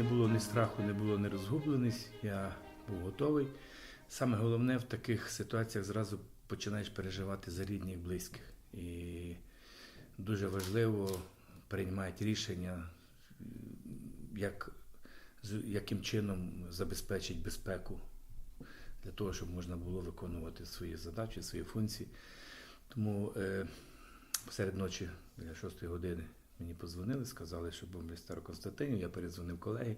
Не було ні страху, не було ні розгубленість. Я був готовий. Саме головне в таких ситуаціях зразу починаєш переживати за рідних, близьких. І дуже важливо приймати рішення, як, яким чином забезпечити безпеку для того, щоб можна було виконувати свої задачі, свої функції. Тому е, серед ночі біля 6 години мені позвонили, сказали, що бомблять Староконстантинів. Я передзвонив колеги.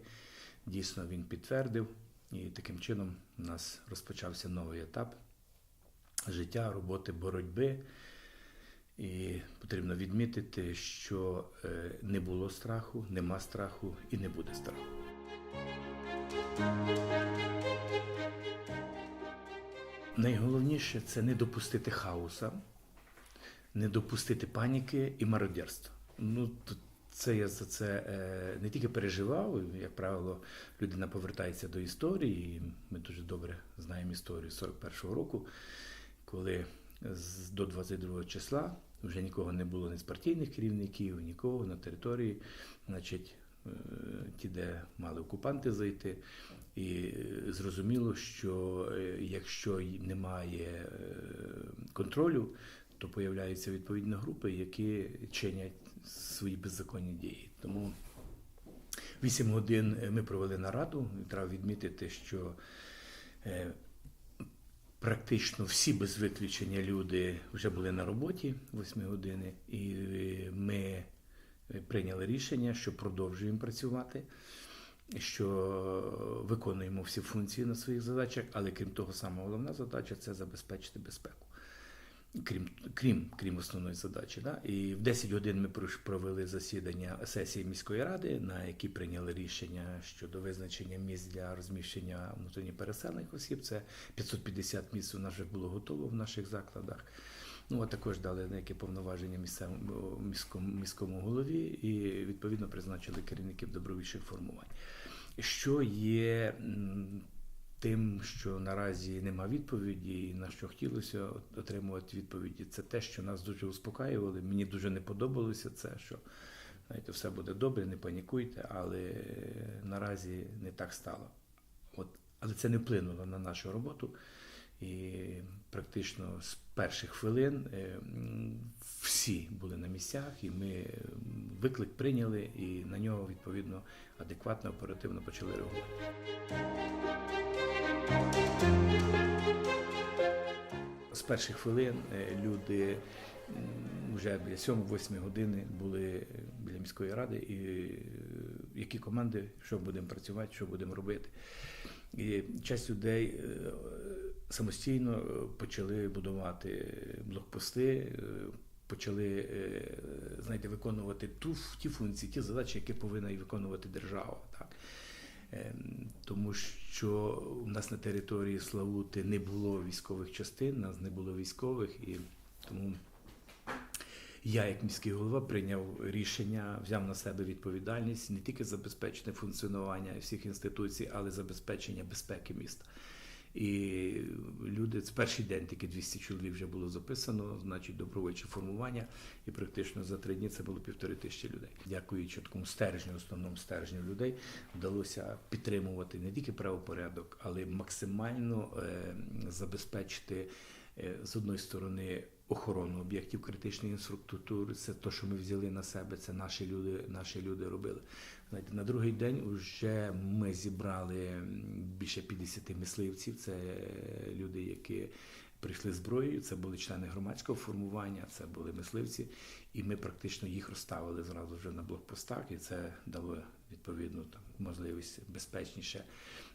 Дійсно, він підтвердив. І таким чином у нас розпочався новий етап життя, роботи, боротьби. І потрібно відмітити, що е, не було страху, нема страху і не буде страху. Найголовніше це не допустити хаоса, не допустити паніки і мародерства. Ну, це я за це е, не тільки переживав, як правило, людина повертається до історії, ми дуже добре знаємо історію 41-го року, коли до 22 числа вже нікого не було ні з партійних керівників, нікого на території, значить, е, ті, де мали окупанти зайти. І е, зрозуміло, що якщо немає контролю, то появляються відповідні групи, які чинять свої беззаконні дії. Тому вісім годин е, ми провели нараду. І треба відмітити, що е, практично всі без виключення люди вже були на роботі 8 години, і е, ми прийняли рішення, що продовжуємо працювати. Що виконуємо всі функції на своїх задачах, але крім того, саме головна задача це забезпечити безпеку. Крім, крім, крім основної задачі. Да? І в 10 годин ми провели засідання сесії міської ради, на якій прийняли рішення щодо визначення місць для розміщення внутрішньо переселених осіб. Це 550 місць у нас вже було готово в наших закладах. Ну, а також дали деякі повноваження місцевому міському, міському голові і відповідно призначили керівників добровільчих формувань. Що є тим, що наразі нема відповіді, і на що хотілося отримувати відповіді, це те, що нас дуже успокаювали. Мені дуже не подобалося це, що знаєте, все буде добре, не панікуйте, але е, наразі не так стало. От, але це не вплинуло на нашу роботу. І практично з перших хвилин е, всі були на місцях, і ми виклик прийняли, і на нього відповідно адекватно, оперативно почали реагувати. З перших хвилин е, люди вже біля 7-8 години були е, біля міської ради, і е, які команди, що будемо працювати, що будемо робити. І часть людей е, самостійно е, почали будувати блокпости, е, почали е, знаєте, виконувати ту, ті функції, ті задачі, які повинна виконувати держава. Так? Ем, Тому що у нас на території Славути не було військових частин, нас не було військових, і тому я, як міський голова, прийняв рішення, взяв на себе відповідальність не тільки забезпечити функціонування всіх інституцій, але забезпечення безпеки міста. І люди, це перший день тільки 200 чоловік вже було записано, значить добровольче формування, і практично за три дні це було півтори тисячі людей. Дякуючи такому стержню, основному стержню людей, вдалося підтримувати не тільки правопорядок, але максимально е, забезпечити е, з одної сторони охорону об'єктів критичної інфраструктури. Це те, що ми взяли на себе, це наші люди, наші люди робили. На другий день вже ми зібрали більше 50 мисливців. Це люди, які прийшли зброєю. Це були члени громадського формування, це були мисливці, і ми практично їх розставили зразу вже на блокпостах, і це дало відповідно там можливість безпечніше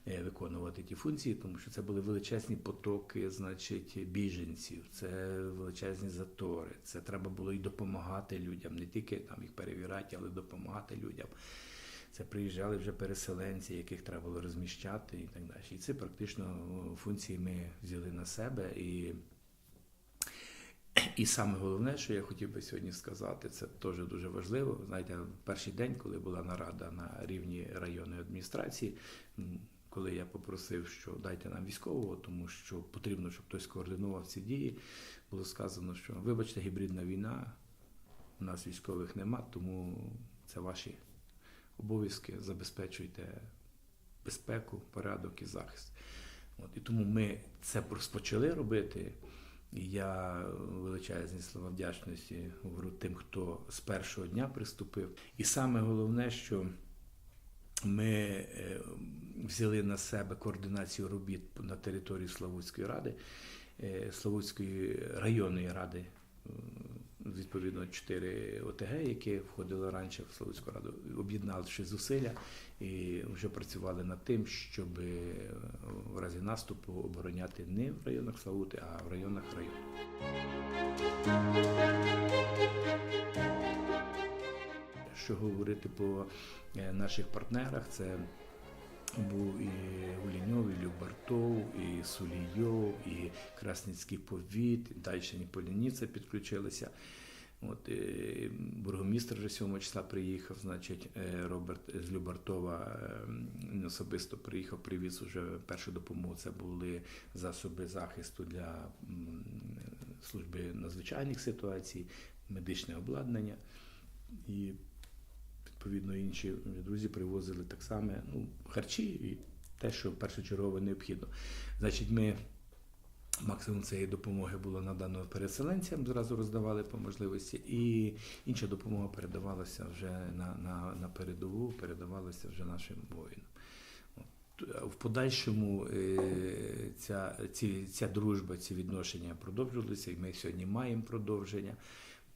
виконувати ті функції, тому що це були величезні потоки, значить, біженців, це величезні затори. Це треба було і допомагати людям, не тільки там їх перевіряти, але допомагати людям. Це приїжджали вже переселенці, яких треба було розміщати і так далі. І це практично функції ми взяли на себе. І, і саме головне, що я хотів би сьогодні сказати, це теж дуже важливо. Знаєте, перший день, коли була нарада на рівні районної адміністрації, коли я попросив, що дайте нам військового, тому що потрібно, щоб хтось координував ці дії, було сказано, що вибачте, гібридна війна, у нас військових нема, тому це ваші обов'язки, забезпечуйте безпеку, порядок і захист. От, і тому ми це розпочали робити. Я величезні слова вдячності говорю тим, хто з першого дня приступив. І саме головне, що ми е, взяли на себе координацію робіт на території Славутської ради, е, Славутської районної ради. е, Відповідно, чотири ОТГ, які входили раніше в Славутську раду, об'єднавши зусилля і вже працювали над тим, щоб в разі наступу обороняти не в районах Славути, а в районах району. Що говорити по е, наших партнерах, це був і Гуліньов, і Любартов, і Сулійов, і Красницький повіт, і Дальшині Поляніця підключилися. От, е, бургомістр вже 7 числа приїхав, значить, е, Роберт з Любартова е, особисто приїхав, привіз уже першу допомогу. Це були засоби захисту для служби надзвичайних ситуацій, медичне обладнання. І відповідно інші друзі привозили так само ну, харчі і те, що першочергово необхідно. Значить, ми максимум цієї допомоги було надано переселенцям, зразу роздавали по можливості, і інша допомога передавалася вже на, на, на передову, передавалася вже нашим воїнам. В подальшому е, ця, ці, ця дружба, ці відношення продовжувалися, і ми сьогодні маємо продовження.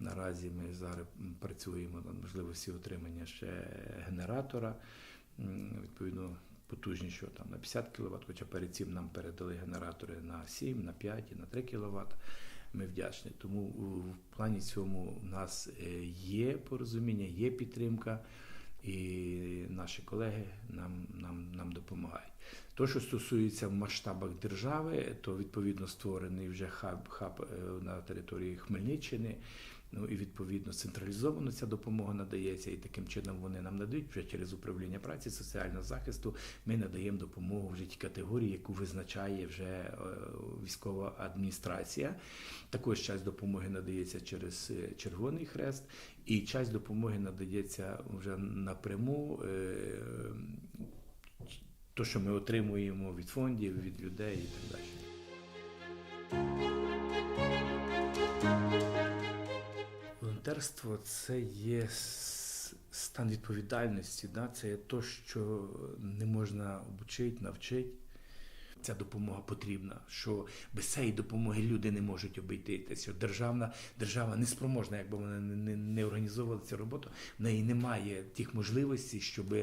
Наразі ми зараз працюємо над можливості отримання ще генератора, відповідно потужнішого там на 50 кВт, хоча перед цим нам передали генератори на 7, на 5 і на 3 кВт. Ми вдячні. Тому в плані цьому у нас е, є порозуміння, є підтримка, і наші колеги нам, нам, нам допомагають. То, що стосується в масштабах держави, то відповідно створений вже хаб, хаб е, на території Хмельниччини. Ну і відповідно централізовано ця допомога надається, і таким чином вони нам надають вже через управління праці, соціального захисту. Ми надаємо допомогу вже тій категорії, яку визначає вже е, військова адміністрація. Також часть допомоги надається через е, Червоний Хрест, і часть допомоги надається вже напряму. е, То, що ми отримуємо від фондів, від людей і так далі. Волонтерство це є стан відповідальності, да? це є то, що не можна обучити, навчити. Ця допомога потрібна, що без цієї допомоги люди не можуть обійтися. Що державна держава не спроможна, якби вона не, не, не організовувала цю роботу, в неї немає тих можливостей, щоб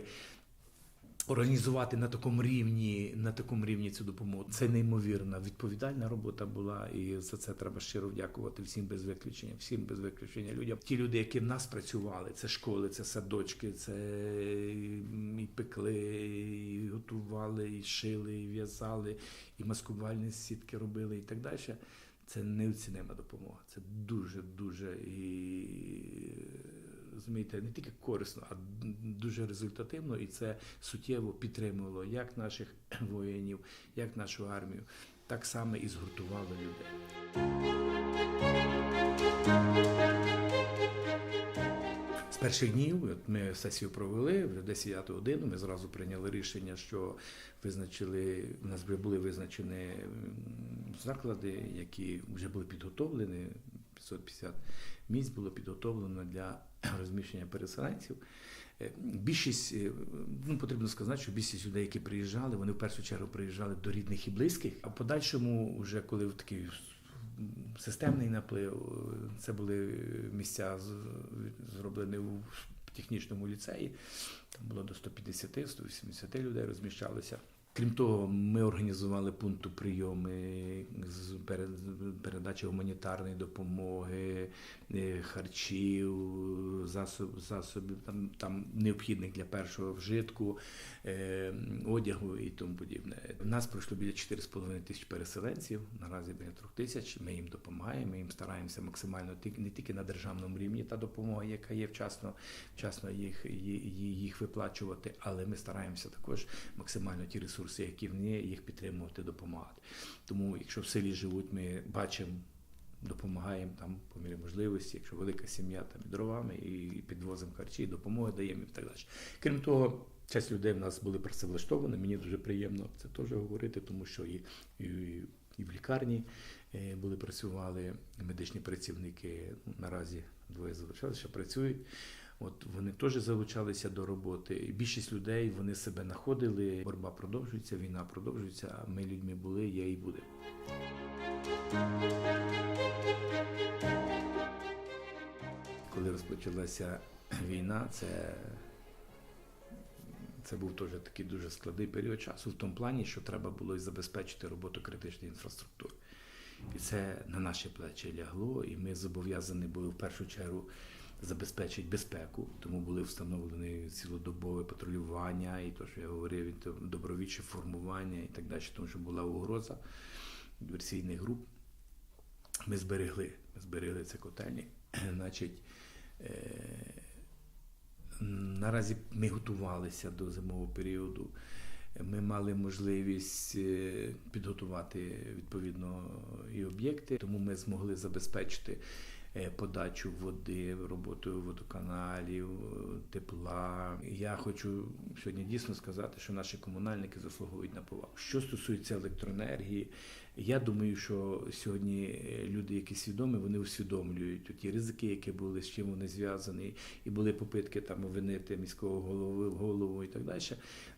організувати на такому рівні, на такому рівні цю допомогу. Це неймовірна відповідальна робота була, і за це треба щиро дякувати всім без виключення, всім без виключення людям. Ті люди, які в нас працювали, це школи, це садочки, це і пекли, і готували, і шили, і в'язали, і маскувальні сітки робили, і так далі. Це неоцінима допомога. Це дуже дуже і розумієте, не тільки корисно, а дуже результативно, і це суттєво підтримувало як наших воїнів, як нашу армію, так само і згуртувало людей. Перших днів ми сесію провели вже 10 годину. Ми зразу прийняли рішення, що визначили у нас вже були визначені заклади, які вже були підготовлені. 550 місць було підготовлено для розміщення переселенців. Е, Більшість, е, ну потрібно сказати, що більшість людей, які приїжджали, вони в першу чергу приїжджали до рідних і близьких. А в подальшому, вже коли в такий системний наплив, е, це були місця зроблені у технічному ліцеї. Там було до 150-180 людей розміщалося. Крім того, ми організували пункту прийоми з перед- передачі гуманітарної допомоги, харчів, засоб, засобів там, там необхідних для першого вжитку, е, одягу і тому подібне. У нас пройшло біля 4,5 тисяч переселенців, наразі біля 3 тисяч. Ми їм допомагаємо, ми їм стараємося максимально не тільки на державному рівні та допомога, яка є вчасно, вчасно їх, їх виплачувати, але ми стараємося також максимально ті ресурси, які в є, їх підтримувати, допомагати. Тому, якщо в селі живуть, ми бачимо допомагаємо там по мірі можливості, якщо велика сім'я, там і дровами, і підвозимо харчі, і допомоги даємо і так далі. Крім того, часть людей в нас були працевлаштовані. Мені дуже приємно це теж говорити, тому що і, і, і в лікарні е, були працювали медичні працівники. Ну, наразі двоє залишилися, що працюють. От вони теж залучалися до роботи. Більшість людей вони себе знаходили. Боротьба продовжується, війна продовжується. А ми людьми були, є і буде. Коли розпочалася війна, це, це був теж такий дуже складний період часу, в тому плані, що треба було і забезпечити роботу критичної інфраструктури. І це на наші плечі лягло, і ми зобов'язані були в першу чергу забезпечити безпеку, тому були встановлені цілодобове патрулювання, і то, що я говорив, то формування і так далі, тому що була угроза диверсійних груп. Ми зберегли, ми зберегли це котельні. Значить, наразі ми готувалися до зимового періоду. Ми мали можливість е, підготувати відповідно і об'єкти, тому ми змогли забезпечити е, подачу води, роботу водоканалів, тепла. Я хочу сьогодні дійсно сказати, що наші комунальники заслуговують на повагу. Що стосується електроенергії, я думаю, що сьогодні е, люди, які свідомі, вони усвідомлюють ті ризики, які були, з чим вони зв'язані, і були попитки там обвинити міського голови голову і так далі.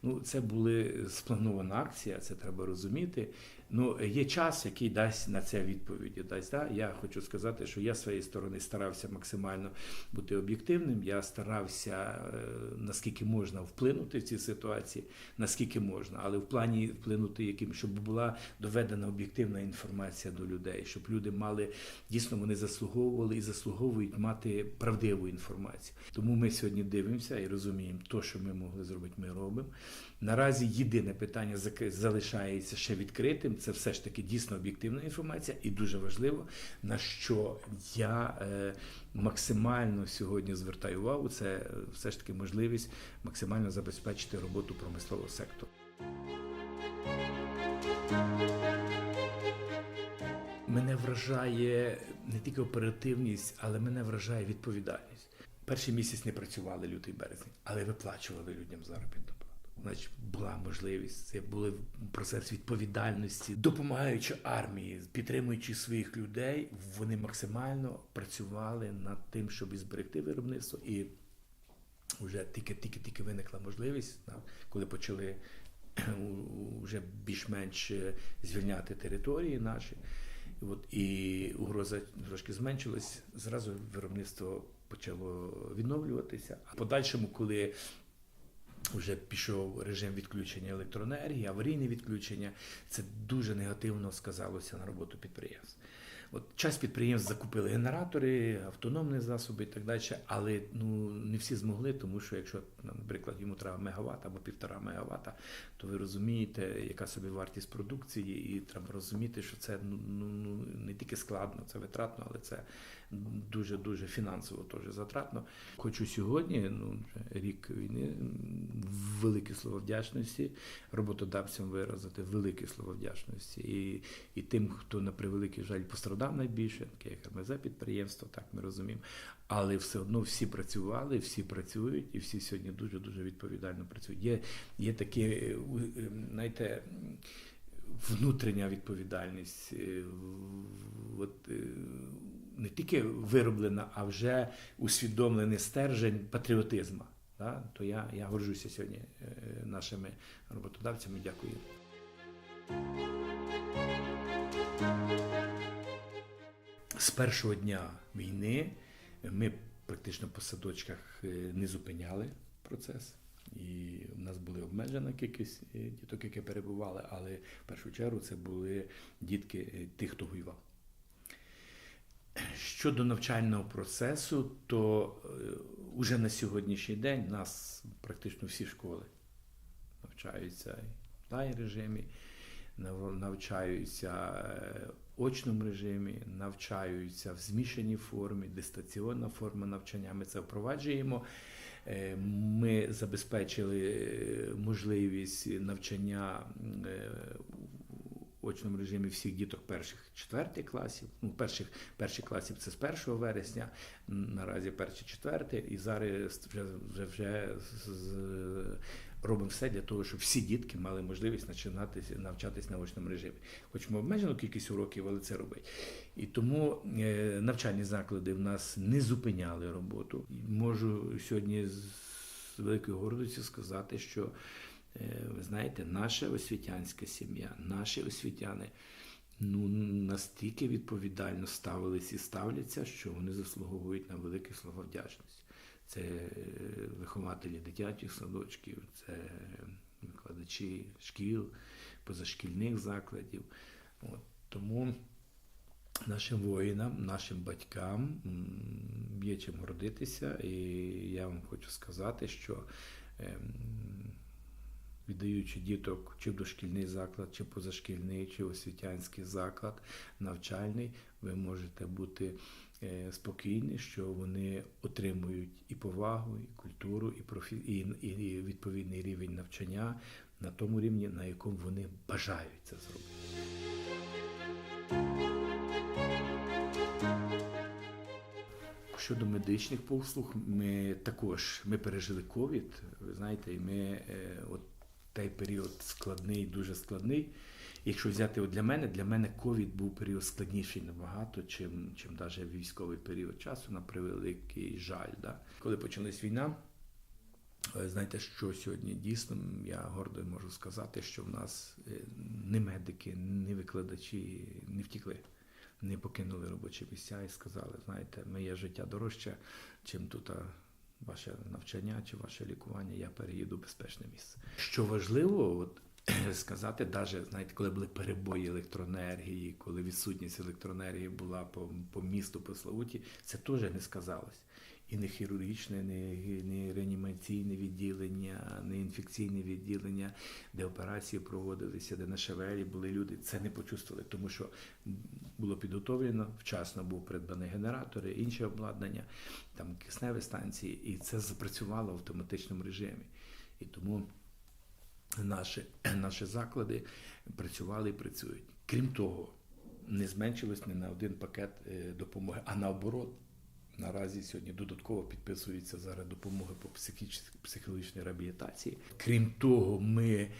Ну, це були спланована акція, це треба розуміти. Ну, є час, який дасть на це відповіді. Дасть да? Я хочу сказати, що я з своєї сторони старався максимально бути об'єктивним. Я старався е, наскільки можна вплинути в ці ситуації, наскільки можна, але в плані вплинути, яким щоб була доведена об'єктивна інформація до людей, щоб люди мали дійсно вони заслуговували і заслуговують мати правдиву інформацію. Тому ми сьогодні дивимося і розуміємо, то, що ми могли зробити, ми робимо. Наразі єдине питання залишається ще відкритим. Це все ж таки дійсно об'єктивна інформація, і дуже важливо, на що я е, максимально сьогодні звертаю увагу, це все ж таки можливість максимально забезпечити роботу промислового сектору. Мене вражає не тільки оперативність, але мене вражає відповідальність. Перший місяць не працювали лютий березень, але виплачували людям заробітну плату. Значить, була можливість, це був процес відповідальності, допомагаючи армії, підтримуючи своїх людей, вони максимально працювали над тим, щоб зберегти виробництво. І вже тільки-тільки-тільки виникла можливість, коли почали вже більш-менш е, звільняти території наші. От, і угроза трошки зменшилась, зразу виробництво почало відновлюватися. А подальшому, коли вже пішов режим відключення електроенергії, аварійне відключення, це дуже негативно сказалося на роботу підприємств. От часть підприємств закупили генератори, автономні засоби і так далі, але ну не всі змогли, тому що якщо, наприклад, йому треба мегаватт або півтора мегаватта, то ви розумієте, яка собі вартість продукції, і треба розуміти, що це ну, ну, ну не тільки складно, це витратно, але це дуже дуже фінансово теж затратно. Хочу сьогодні, ну рік війни, велике слово вдячності роботодавцям виразити велике слово вдячності і, і тим, хто на превеликий жаль пострадав найбільше, таке як РМЗ підприємство, так ми розуміємо. Але все одно всі працювали, всі працюють, і всі сьогодні дуже дуже відповідально працюють. Є, є такі, е, у- е, знаєте, внутрішня відповідальність. е, От, е, не тільки вироблена, а вже усвідомлений стержень патріотизму. Да? То я, я горжуся сьогодні е, нашими роботодавцями. Дякую. З першого дня війни ми практично по садочках е, не зупиняли процес. І в нас була обмежена кількість е, діток, які перебували, але в першу чергу це були дітки тих, хто воював. Щодо навчального процесу, то вже на сьогоднішній день нас практично всі школи навчаються в онлайн режимі, навчаються е, в очному режимі, навчаються в змішаній формі, дистанційна форма навчання. Ми це впроваджуємо. Е, Ми забезпечили е, можливість навчання очному режимі всіх діток перших четвертих класів. Ну, перших перших класів це з 1 вересня, наразі перші четверті, і зараз вже вже, вже з- робимо все для того, щоб всі дітки мали можливість починати навчатись на очному режимі. Хоч ми обмежену кількість уроків, але це робить. І тому е, навчальні заклади в нас не зупиняли роботу. Можу сьогодні з великою гордістю сказати, що ви знаєте, наша освітянська сім'я, наші освітяни ну, настільки відповідально ставились і ставляться, що вони заслуговують на велике слова вдячності. Це е, вихователі дитячих садочків, це викладачі шкіл, позашкільних закладів. От. Тому нашим воїнам, нашим батькам є чим гордитися, і я вам хочу сказати, що ем, віддаючи діток чи в дошкільний заклад, чи позашкільний, чи освітянський заклад, навчальний, ви можете бути е, спокійні, що вони отримують і повагу, і культуру, і, профі... і, і відповідний рівень навчання на тому рівні, на якому вони бажають це зробити. Щодо медичних послуг, ми також ми пережили ковід. Ви знаєте, і ми е, от той період складний, дуже складний. Якщо взяти от для мене, для мене ковід був період складніший набагато, чим, чим навіть військовий період часу, на превеликий жаль. Да. Коли почалась війна, е, знаєте, що сьогодні дійсно я гордо можу сказати, що в нас е, ні медики, ні викладачі не втікли не покинули робочі місця і сказали, знаєте, моє життя дорожче, чим тут ваше навчання чи ваше лікування, я переїду в безпечне місце. Що важливо, от сказати, навіть знаєте, коли були перебої електроенергії, коли відсутність електроенергії була по, по місту, по Славуті, це теж не сказалось. І не хірургічне, не, не реанімаційне відділення, не інфекційне відділення, де операції проводилися, де на шевелі були люди, це не почувствували, тому що було підготовлено, вчасно був придбаний генератори, інше обладнання, там кисневі станції, і це запрацювало в автоматичному режимі. І тому наші, наші заклади працювали і працюють. Крім того, не зменшилось ні на один пакет е, допомоги, а наоборот. Наразі сьогодні додатково підписується зараз допомога по психологічній реабілітації. Крім того, ми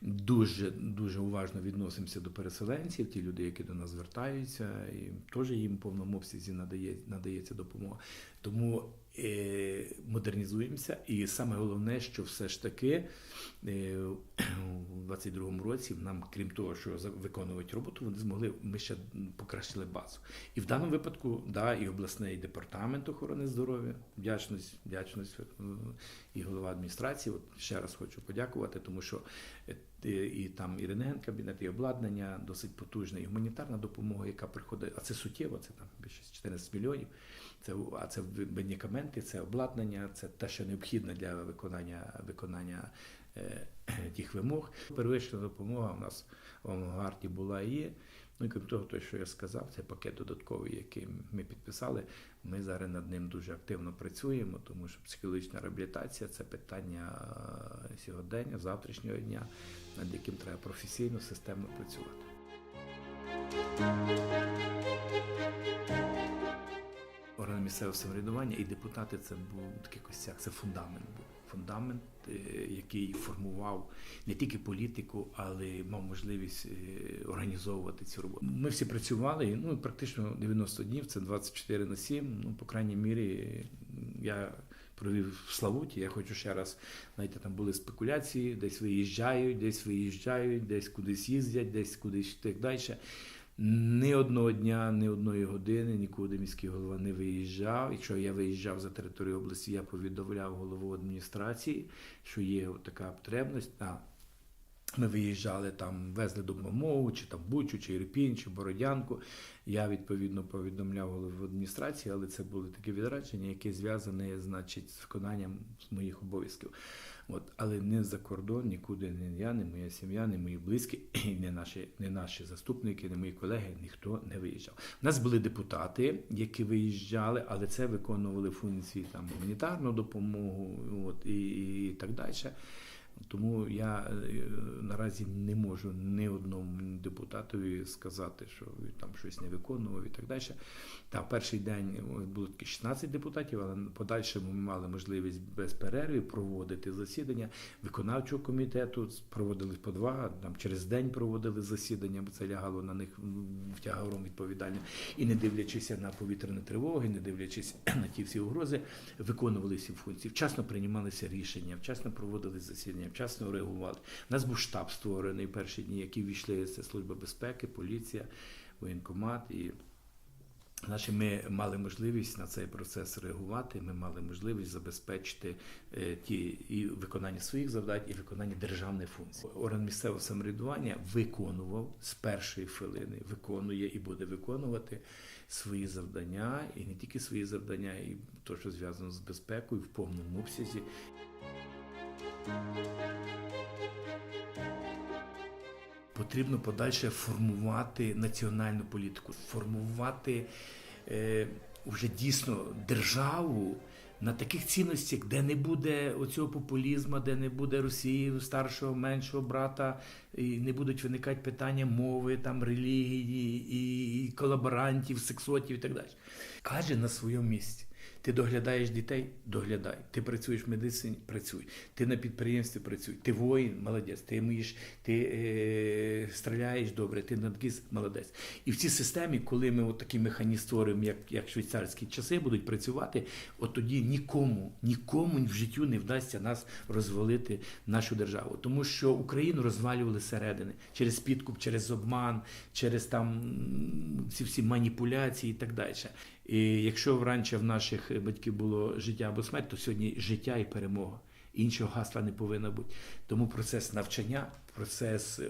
дуже дуже уважно відносимося до переселенців, ті люди, які до нас звертаються, і теж їм в повному обсязі надає, надається допомога. Тому модернізуємося, і саме головне, що все ж таки е, у 22-му році нам, крім того, що виконувати роботу, вони змогли ми ще покращили базу. І в даному випадку, да, і обласний департамент охорони здоров'я, вдячність, вдячність е, і голова адміністрації. От ще раз хочу подякувати, тому що е, і там і рентген кабінет, і обладнання досить потужне, і гуманітарна допомога, яка приходить, а це суттєво, це там більше 14 мільйонів. Це а це медикаменти, це обладнання, це те, що необхідне для виконання виконання е, тих вимог. Первична допомога у нас в авангарді була і є. Ну і крім того, те, що я сказав, це пакет додатковий, який ми підписали. Ми зараз над ним дуже активно працюємо, тому що психологічна реабілітація це питання е, сьогодення, завтрашнього дня, над яким треба професійно, системно працювати. Органи місцевого самоврядування і депутати це був такий костяк, це фундамент був. Фундамент, е, який формував не тільки політику, але мав можливість е, організовувати цю роботу. Ми всі працювали, ну практично 90 днів, це 24 на 7. Ну, по крайній мірі, я провів в Славуті. Я хочу ще раз, знаєте, там були спекуляції, десь виїжджають, десь виїжджають, десь кудись їздять, десь кудись так далі. Ні одного дня, ні одної години нікуди міський голова не виїжджав. Якщо я виїжджав за територію області, я повідомляв голову адміністрації, що є така потребність. А ми виїжджали там, везли допомогу, чи там Бучу, чи Ірпінь, чи Бородянку. Я відповідно повідомляв голову адміністрації, але це були такі відрядження, які зв'язані, значить, з виконанням моїх обов'язків. От, але не за кордон, нікуди не я, не моя сім'я, не мої близькі, і не наші, не наші заступники, не мої колеги, ніхто не виїжджав. У нас були депутати, які виїжджали, але це виконували функції там гуманітарну допомогу, от і, і так далі. Тому я е, наразі не можу ні одному депутатові сказати, що він там щось не виконував і так далі. Та перший день було таки 16 депутатів, але подальше ми мали можливість без перерви проводити засідання виконавчого комітету. Проводили по два, там через день проводили засідання, бо це лягало на них в тягаром відповідально. І не дивлячись на повітряні тривоги, не дивлячись на ті всі угрози, виконували всі функції. Вчасно приймалися рішення, вчасно проводили засідання, вчасно реагували. У нас був штаб створений в перші дні, які війшли це служба безпеки, поліція, воєнкомат і. Значить, ми мали можливість на цей процес реагувати. Ми мали можливість забезпечити е, ті і виконання своїх завдань, і виконання державних функцій. Орган місцевого самоврядування виконував з першої хвилини, виконує і буде виконувати свої завдання, і не тільки свої завдання, і те, що зв'язано з безпекою в повному обсязі. Потрібно подальше формувати національну політику, формувати е, вже дійсно державу на таких цінностях, де не буде оцього популізму, де не буде Росії старшого, меншого брата, і не будуть виникати питання мови, там релігії, і, колаборантів, сексотів і так далі. Каже на своєму місці. Ти доглядаєш дітей, доглядай. Ти працюєш в медицині, працюй. Ти на підприємстві працюй. Ти воїн, молодець. Ти мієш, ти е, стріляєш добре, ти надкіз, молодець. І в цій системі, коли ми от такі механізми створюємо, як, як швейцарські часи, будуть працювати, от тоді нікому, нікому в життю не вдасться нас розвалити нашу державу. Тому що Україну розвалювали зсередини через підкуп, через обман, через там ці всі маніпуляції і так далі. І якщо раніше в наших батьків було життя або смерть, то сьогодні життя і перемога. Іншого гасла не повинно бути. Тому процес навчання, процес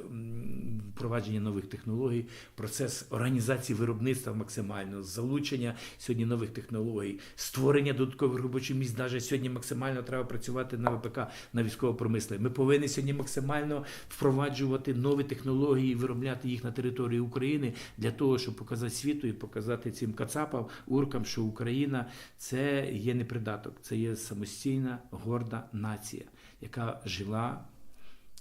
впровадження нових технологій, процес організації виробництва максимально, залучення сьогодні нових технологій, створення додаткових робочих місць. Навіть сьогодні максимально треба працювати на ВПК, на військово промислові. Ми повинні сьогодні максимально впроваджувати нові технології, виробляти їх на території України для того, щоб показати світу і показати цим кацапам, уркам, що Україна це є не придаток, це є самостійна горда нація, яка жила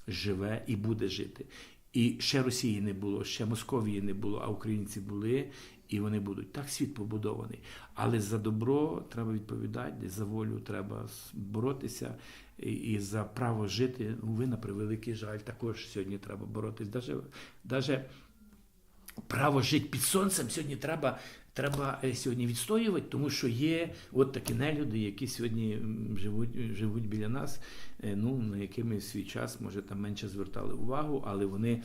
живе і буде жити. І ще Росії не було, ще Московії не було, а українці були, і вони будуть. Так світ побудований. Але за добро треба відповідати, за волю треба боротися, і, за право жити. Ну, ви на превеликий жаль, також сьогодні треба боротися. Даже, даже право жити під сонцем сьогодні треба. Треба е, сьогодні відстоювати, тому що є от такі нелюди, які сьогодні живуть, живуть біля нас, е, ну на якими свій час може там менше звертали увагу, але вони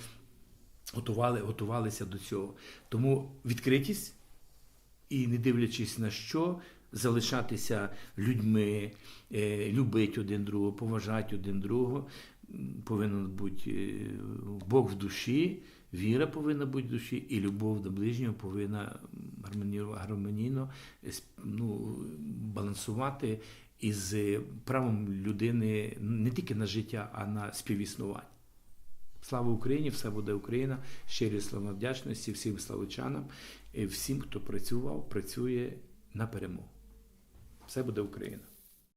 готували, готувалися до цього. Тому відкритість і не дивлячись на що, залишатися людьми, е, любити один другого, поважати один другого. Повинен бути Бог в душі, віра повинна бути в душі, і любов до ближнього повинна гармонійно ну, балансувати із правом людини не тільки на життя, а на співіснування. Слава Україні! Все буде Україна! Щирі слова вдячності всім славичанам, всім, хто працював, працює на перемогу. Все буде Україна!